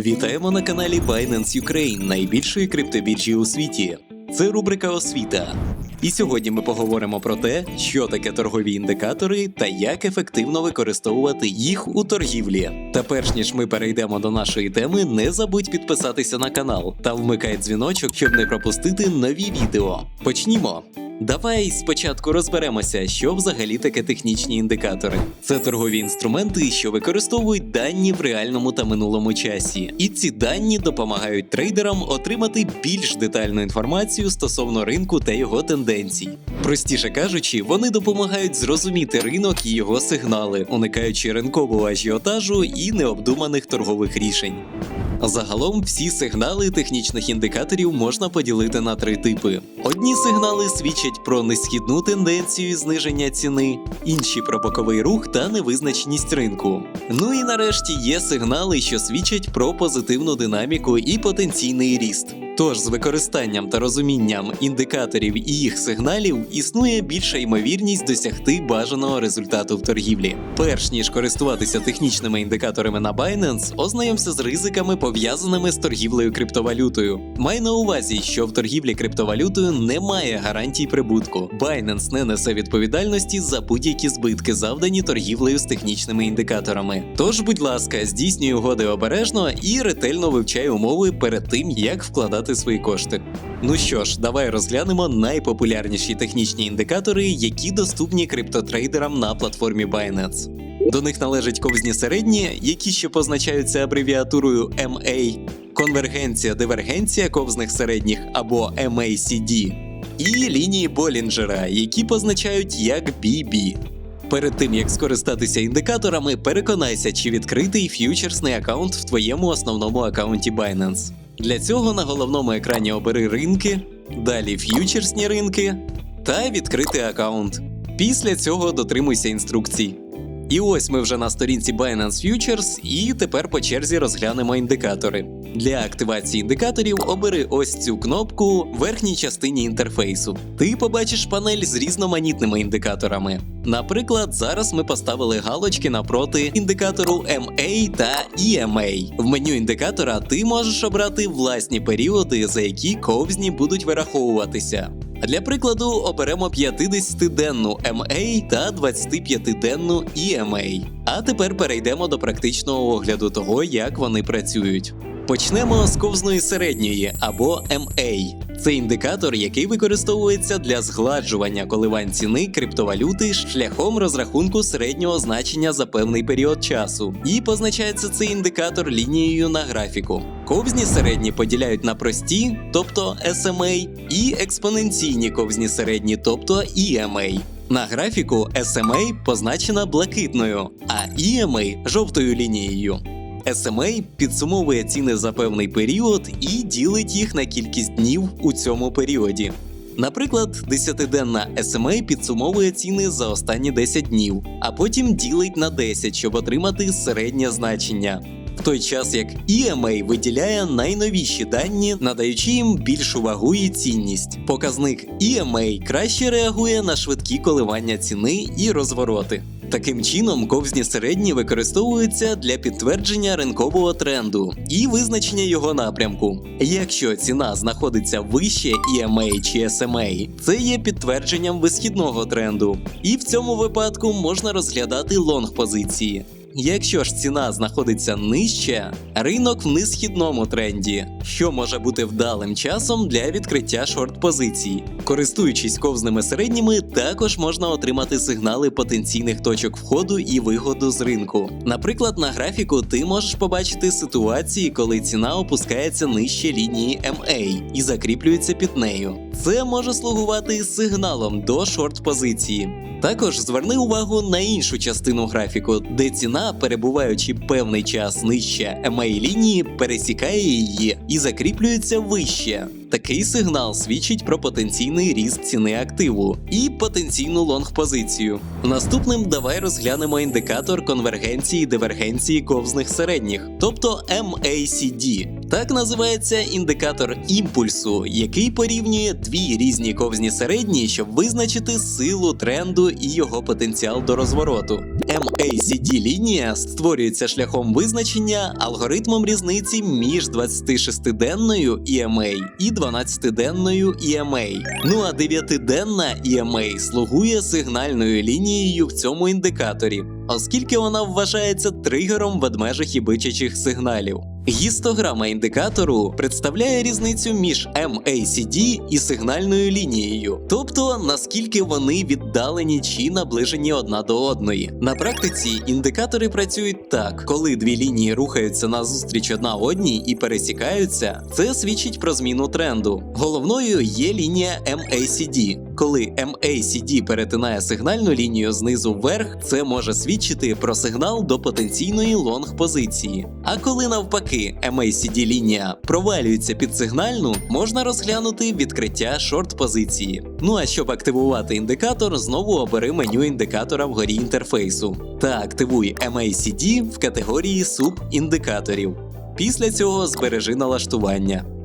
Вітаємо на каналі Binance Ukraine, найбільшої криптобіржі у світі. Це рубрика Освіта. І сьогодні ми поговоримо про те, що таке торгові індикатори та як ефективно використовувати їх у торгівлі. Та перш ніж ми перейдемо до нашої теми, не забудь підписатися на канал та вмикай дзвіночок, щоб не пропустити нові відео. Почнімо. Давай спочатку розберемося, що взагалі таке технічні індикатори. Це торгові інструменти, що використовують дані в реальному та минулому часі. І ці дані допомагають трейдерам отримати більш детальну інформацію стосовно ринку та його тенденцій. Простіше кажучи, вони допомагають зрозуміти ринок і його сигнали, уникаючи ринкового ажіотажу і необдуманих торгових рішень. Загалом всі сигнали технічних індикаторів можна поділити на три типи: одні сигнали свідчать про несхідну тенденцію зниження ціни, інші про боковий рух та невизначеність ринку. Ну і нарешті є сигнали, що свідчать про позитивну динаміку і потенційний ріст. Тож з використанням та розумінням індикаторів і їх сигналів існує більша ймовірність досягти бажаного результату в торгівлі. Перш ніж користуватися технічними індикаторами на Binance, ознайомся з ризиками, пов'язаними з торгівлею криптовалютою. Май на увазі, що в торгівлі криптовалютою немає гарантій прибутку. Binance не несе відповідальності за будь-які збитки, завдані торгівлею з технічними індикаторами. Тож, будь ласка, здійснюй угоди обережно і ретельно вивчай умови перед тим, як вкладати свої кошти. Ну що ж, давай розглянемо найпопулярніші технічні індикатори, які доступні криптотрейдерам на платформі Binance. До них належать ковзні середні, які ще позначаються абревіатурою MA, конвергенція дивергенція ковзних середніх або MACD, і лінії Болінджера, які позначають як BB. Перед тим як скористатися індикаторами, переконайся, чи відкритий ф'ючерсний аккаунт в твоєму основному аккаунті Binance. Для цього на головному екрані обери ринки, далі ф'ючерсні ринки та відкрити аккаунт. Після цього дотримуйся інструкцій. І ось ми вже на сторінці Binance Futures, і тепер по черзі розглянемо індикатори. Для активації індикаторів обери ось цю кнопку в верхній частині інтерфейсу. Ти побачиш панель з різноманітними індикаторами. Наприклад, зараз ми поставили галочки напроти індикатору MA та EMA. В меню індикатора ти можеш обрати власні періоди, за які ковзні будуть вираховуватися. Для прикладу, оберемо 50-денну MA та 25-денну EMA. А тепер перейдемо до практичного огляду того, як вони працюють. Почнемо з ковзної середньої або MA. Це індикатор, який використовується для згладжування коливань ціни криптовалюти шляхом розрахунку середнього значення за певний період часу. І позначається цей індикатор лінією на графіку. Ковзні середні поділяють на прості, тобто SMA, і експоненційні ковзні середні, тобто EMA. На графіку SMA позначена блакитною, а EMA – жовтою лінією. SMA підсумовує ціни за певний період і ділить їх на кількість днів у цьому періоді. Наприклад, 10-денна SMA підсумовує ціни за останні 10 днів, а потім ділить на 10, щоб отримати середнє значення. В той час як EMA виділяє найновіші дані, надаючи їм більшу вагу і цінність. Показник EMA краще реагує на швидкі коливання ціни і розвороти. Таким чином, ковзні середні використовуються для підтвердження ринкового тренду і визначення його напрямку. Якщо ціна знаходиться вище EMA чи SMA, це є підтвердженням висхідного тренду, і в цьому випадку можна розглядати лонг позиції. Якщо ж ціна знаходиться нижче, ринок в несхідному тренді, що може бути вдалим часом для відкриття шорт-позицій. Користуючись ковзними середніми, також можна отримати сигнали потенційних точок входу і виходу з ринку. Наприклад, на графіку ти можеш побачити ситуації, коли ціна опускається нижче лінії MA і закріплюється під нею. Це може слугувати сигналом до шорт-позиції. Також зверни увагу на іншу частину графіку, де ціна, перебуваючи певний час нижче MA лінії, пересікає її і закріплюється вище. Такий сигнал свідчить про потенційний ріст ціни активу і потенційну лонг-позицію. Наступним давай розглянемо індикатор конвергенції і дивергенції ковзних середніх, тобто MACD. Так називається індикатор імпульсу, який порівнює дві різні ковзні середні, щоб визначити силу тренду і його потенціал до розвороту. MACD лінія створюється шляхом визначення алгоритмом різниці між 26-денною EMA і 12-денною EMA. Ну а 9-денна EMA слугує сигнальною лінією в цьому індикаторі, оскільки вона вважається тригером ведмежих і бичачих сигналів. Гістограма індикатору представляє різницю між MACD і сигнальною лінією, тобто наскільки вони віддалені чи наближені одна до одної. На практиці індикатори працюють так: коли дві лінії рухаються назустріч одна одній і пересікаються, це свідчить про зміну тренду. Головною є лінія MACD. Коли MACD перетинає сигнальну лінію знизу вверх, це може свідчити про сигнал до потенційної лонг позиції. А коли навпаки MACD лінія провалюється під сигнальну, можна розглянути відкриття шорт позиції. Ну а щоб активувати індикатор, знову обери меню індикатора вгорі інтерфейсу та активуй MACD в категорії субіндикаторів. Після цього збережи налаштування.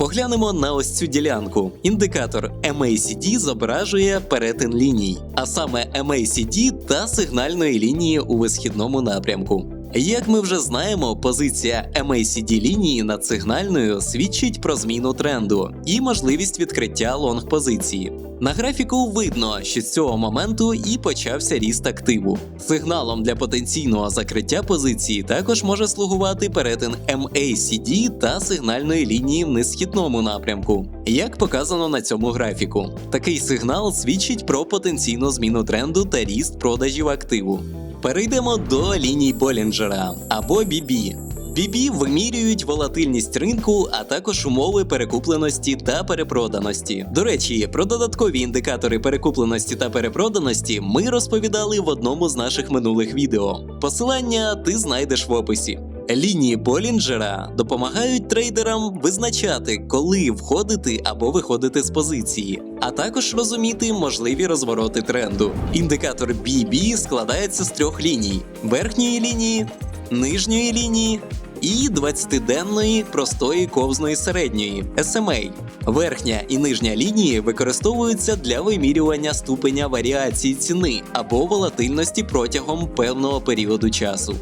Поглянемо на ось цю ділянку. Індикатор MACD зображує перетин ліній, а саме MACD та сигнальної лінії у висхідному напрямку. Як ми вже знаємо, позиція MACD лінії над сигнальною свідчить про зміну тренду і можливість відкриття лонг позиції. На графіку видно, що з цього моменту і почався ріст активу. Сигналом для потенційного закриття позиції також може слугувати перетин MACD та сигнальної лінії в несхідному напрямку, як показано на цьому графіку. Такий сигнал свідчить про потенційну зміну тренду та ріст продажів активу. Перейдемо до ліній Болінджера або BB. BB вимірюють волатильність ринку, а також умови перекупленості та перепроданості. До речі, про додаткові індикатори перекупленості та перепроданості ми розповідали в одному з наших минулих відео. Посилання ти знайдеш в описі. Лінії Болінджера допомагають трейдерам визначати, коли входити або виходити з позиції, а також розуміти можливі розвороти тренду. Індикатор BB складається з трьох ліній: верхньої лінії, нижньої лінії і 20-денної простої ковзної середньої SMA. Верхня і нижня лінії використовуються для вимірювання ступеня варіації ціни або волатильності протягом певного періоду часу.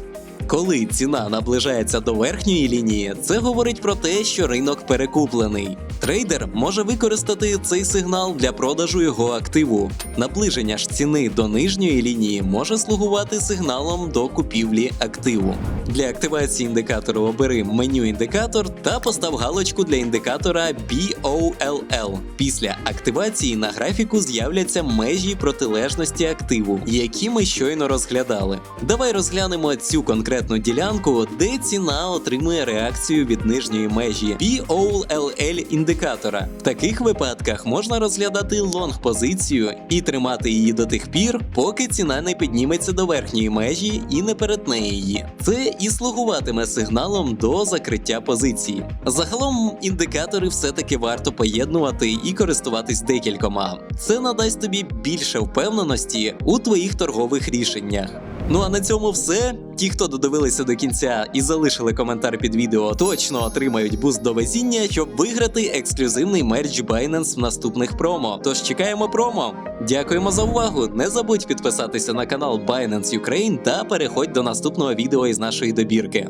Коли ціна наближається до верхньої лінії, це говорить про те, що ринок перекуплений. Трейдер може використати цей сигнал для продажу його активу. Наближення ж ціни до нижньої лінії може слугувати сигналом до купівлі активу. Для активації індикатору обери меню індикатор та постав галочку для індикатора BOLL. Після активації на графіку з'являться межі протилежності активу, які ми щойно розглядали. Давай розглянемо цю конкретну ділянку, де ціна отримує реакцію від нижньої межі BOLL індикатора. В таких випадках можна розглядати лонг позицію і тримати її до тих пір, поки ціна не підніметься до верхньої межі і не перетне її. Це і слугуватиме сигналом до закриття позиції. Загалом індикатори все-таки варто поєднувати і користуватись декількома. Це надасть тобі більше впевненості у твоїх торгових рішеннях. Ну а на цьому все. Ті, хто додивилися до кінця і залишили коментар під відео, точно отримають буст до везіння, щоб виграти ексклюзивний мерч Binance в наступних промо. Тож чекаємо промо. Дякуємо за увагу! Не забудь підписатися на канал Binance Ukraine та переходь до наступного відео із нашої добірки.